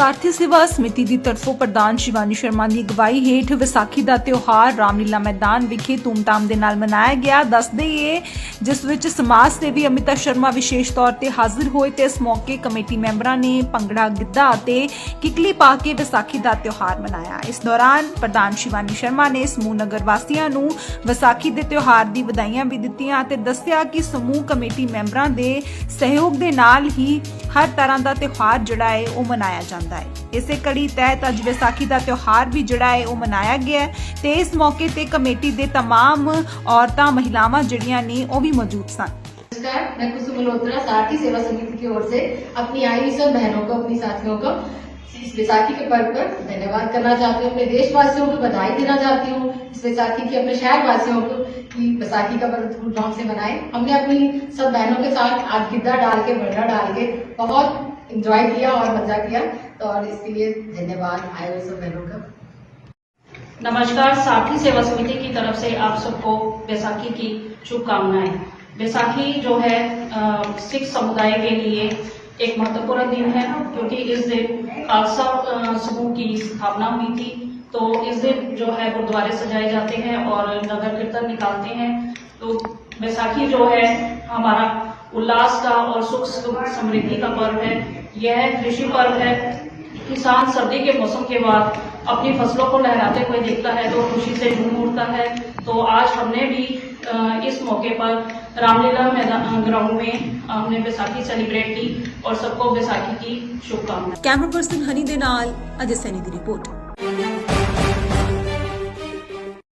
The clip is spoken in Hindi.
ਸਾਰਥੀ ਸੇਵਾ ਸਮਿਤੀ ਦੀ ਤਰਫੋਂ ਪ੍ਰਧਾਨ ਸ਼ਿਵਾਨੀ ਸ਼ਰਮਾ ਦੀ ਅਗਵਾਈ ਹੇਠ ਵਿਸਾਖੀ ਦਾ ਤਿਉਹਾਰ ਰਾਮਲੀਲਾ ਮੈਦਾਨ ਵਿਖੇ ਧੂਮਧਾਮ ਦੇ ਨਾਲ ਮਨਾਇਆ ਗਿਆ। ਦੱਸਦੇ ਏ ਜਿਸ ਵਿੱਚ ਸਮਾਜ ਸੇਵੀ ਅਮਿਤਾ ਸ਼ਰਮਾ ਵਿਸ਼ੇਸ਼ ਤੌਰ ਤੇ ਹਾਜ਼ਰ ਹੋਏ ਤੇ ਇਸ ਮੌਕੇ ਕਮੇਟੀ ਮੈਂਬਰਾਂ ਨੇ ਭੰਗੜਾ, ਗਿੱਧਾ ਅਤੇ ਕਿਕਲੀ ਪਾ ਕੇ ਵਿਸਾਖੀ ਦਾ ਤਿਉਹਾਰ ਮਨਾਇਆ। ਇਸ ਦੌਰਾਨ ਪ੍ਰਧਾਨ ਸ਼ਿਵਾਨੀ ਸ਼ਰਮਾ ਨੇ ਸਮੂਹ ਨਗਰ ਵਾਸੀਆਂ ਨੂੰ ਵਿਸਾਖੀ ਦੇ ਤਿਉਹਾਰ ਦੀ ਵਧਾਈਆਂ ਵੀ ਦਿੱਤੀਆਂ ਅਤੇ ਦੱਸਿਆ ਕਿ ਸਮੂਹ ਕਮੇਟੀ ਮੈਂਬਰਾਂ ਦੇ ਸਹਿਯੋਗ ਦੇ ਨਾਲ ਹੀ ਹਰ ਤਰ੍ਹਾਂ ਦਾ ਤਿਉਹਾਰ ਜਿਹੜਾ ਹੈ ਉਹ ਮਨਾਇਆ ਜਾਂਦਾ ਹੈ ਇਸੇ ਕੜੀ ਤਹਿਤ ਅੱਜ ਵਿਸਾਖੀ ਦਾ ਤਿਉਹਾਰ ਵੀ ਜਿਹੜਾ ਹੈ ਉਹ ਮਨਾਇਆ ਗਿਆ ਹੈ ਤੇ ਇਸ ਮੌਕੇ ਤੇ ਕਮੇਟੀ ਦੇ तमाम ਔਰਤਾਂ ਮਹਿਲਾਵਾਂ ਜਿਹੜੀਆਂ ਨੇ ਉਹ ਵੀ ਮੌਜੂਦ ਸਨ नमस्कार मैं कुसुम मल्होत्रा सारथी सेवा समिति की ओर से अपनी आई हुई सब बहनों को अपनी साथियों को इस बैसाखी के पर्व पर धन्यवाद करना चाहती हूँ अपने देशवासियों को बधाई देना चाहती हूँ इस बैसाखी की अपने शहर वासियों को कि बैसाखी का पर्व धूमधाम से मनाएं हमने अपनी सब बहनों के साथ आज गिद्दा डाल के भंगड़ा डाल के बहुत इंजॉय किया और मज़ा किया। तो और इसके लिए धन्यवाद। हुए सब बहनों का नमस्कार साथी सेवा समिति की तरफ़ से आप सबको बैसाखी की शुभकामनाएँ। बैसाखी जो है सिख समुदाय के लिए एक महत्वपूर्ण दिन है, क्योंकि इस दिन खालसा समूह की स्थापना हुई थी। तो इस दिन जो है, गुरुद्वारे सजाए जाते हैं और नगर कीर्तन निकालते हैं। तो बैसाखी जो है, हमारा उल्लास का और सुख समृद्धि का पर्व है। यह कृषि पर्व है। किसान सर्दी के मौसम के बाद अपनी फ़सलों को लहराते हुए देखता है तो खुशी से झूम उठता है। तो आज हमने भी इस मौके पर रामलीला मैदान ग्राउंड में हमने बैसाखी सेलिब्रेट की और सबको बैसाखी की शुभकामनाएँ। कैमरा पर्सन हनी देनाल, अजय सैनी की रिपोर्ट।